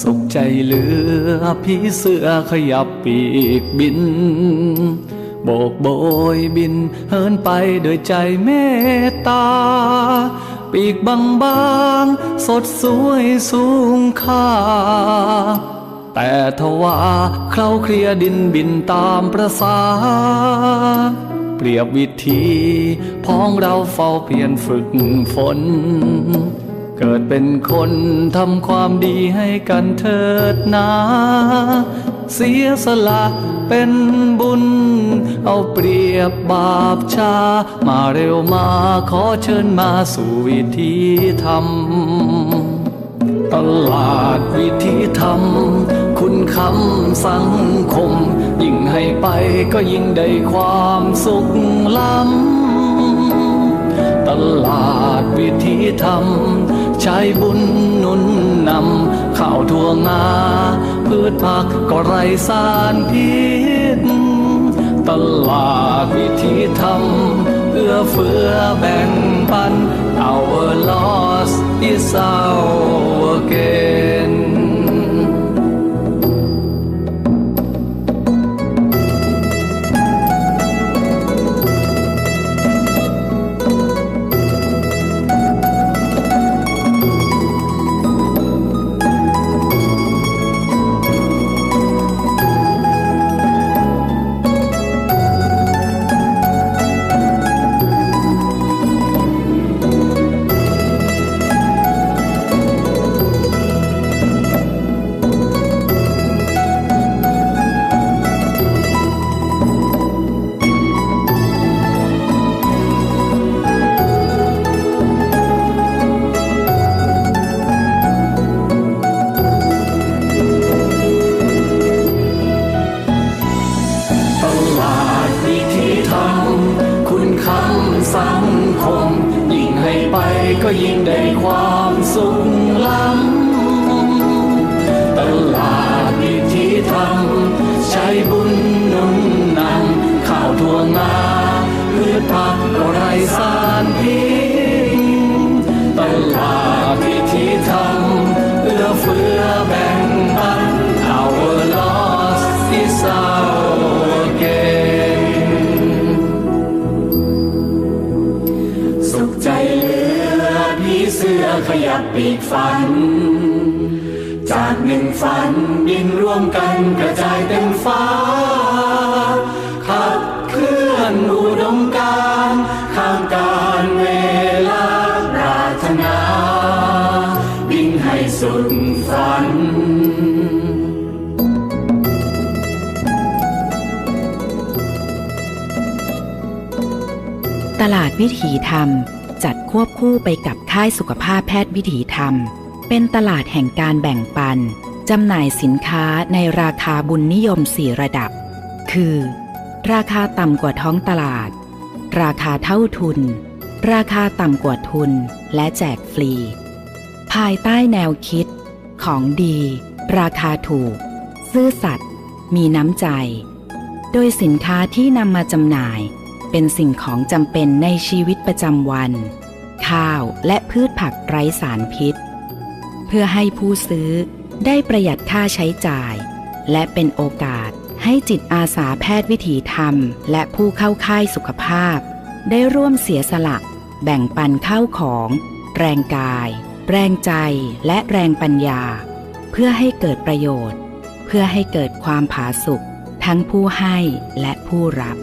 สุขใจเหลือพี่เสือขยับปีกบิน โบกโบยบินเหินไปด้วยใจเมตตา ปีกบางบางๆสดสวยสูงค่า แต่ทว่าเคล้าเคลียดินบินตามประสาเปรียบวิธีพ้องเราเฝ้าเปลี่ยนฝึกฝน เกิดเป็นคนทำความดีให้กันเถิดนา เสียสละเป็นบุญ เอาเปรียบบาปชา มาเร็วมาขอเชิญมาสู่วิธีธรรม ตลาดวิธีธรรม คุณคำสังคม ยิ่งให้ไปก็ยิ่งได้ความสุขล้ำ ตลาดวิธีธรรมใช้บุญนุนนำข้าวทั่วงาพืชผักก็ไรสารพิษตลาดวิธีธรรมเอื้อเฟื้อแบ่งปัน our loss is our gain ตลาดวิธีธรรมคุณคำสังคม ยิ่งให้ไปก็ยิ่งได้ความสุขล้ำตลาดวิธีธรรมใช้บุญนุนนำข้าวทั่วงาพืชผักก็ไรสารพิษตลาดวิธีธรรมเอื้อเฟื้อแบ่ อขยับปีกฝัน จากหนึ่งฝันบินร่วมกันกระจายเต็มฟ้า ขับเคลื่อนอุดมการข้ามการเวลาปรารถนา บินให้สุดฝันตลาดวิถีธรรม จัดควบคู่ไปกับค่ายสุขภาพแพทย์วิถีธรรม เป็นตลาดแห่งการแบ่งปันจำหน่ายสินค้าในราคาบุญนิยม4ระดับ คือ ราคาต่ำกว่าท้องตลาด ราคาเท่าทุน ราคาต่ำกว่าทุน และแจกฟรี ภายใต้แนวคิด ของดี ราคาถูก ซื่อสัตย์มีน้ำใจ โดยสินค้าที่นำมาจำหน่าย เป็นสิ่งของจำเป็นในชีวิตประจำวัน ข้าวและพืชผักไร้สารพิษ เพื่อให้ผู้ซื้อได้ประหยัดค่าใช้จ่าย และเป็นโอกาสให้จิตอาสาแพทย์วิถีธรรม และผู้เข้าค่ายสุขภาพ ได้ร่วมเสียสละ แบ่งปันข้าวของ แรงกาย แรงใจและแรงปัญญา เพื่อให้เกิดประโยชน์ เพื่อให้เกิดความผาสุกทั้งผู้ให้และผู้รับ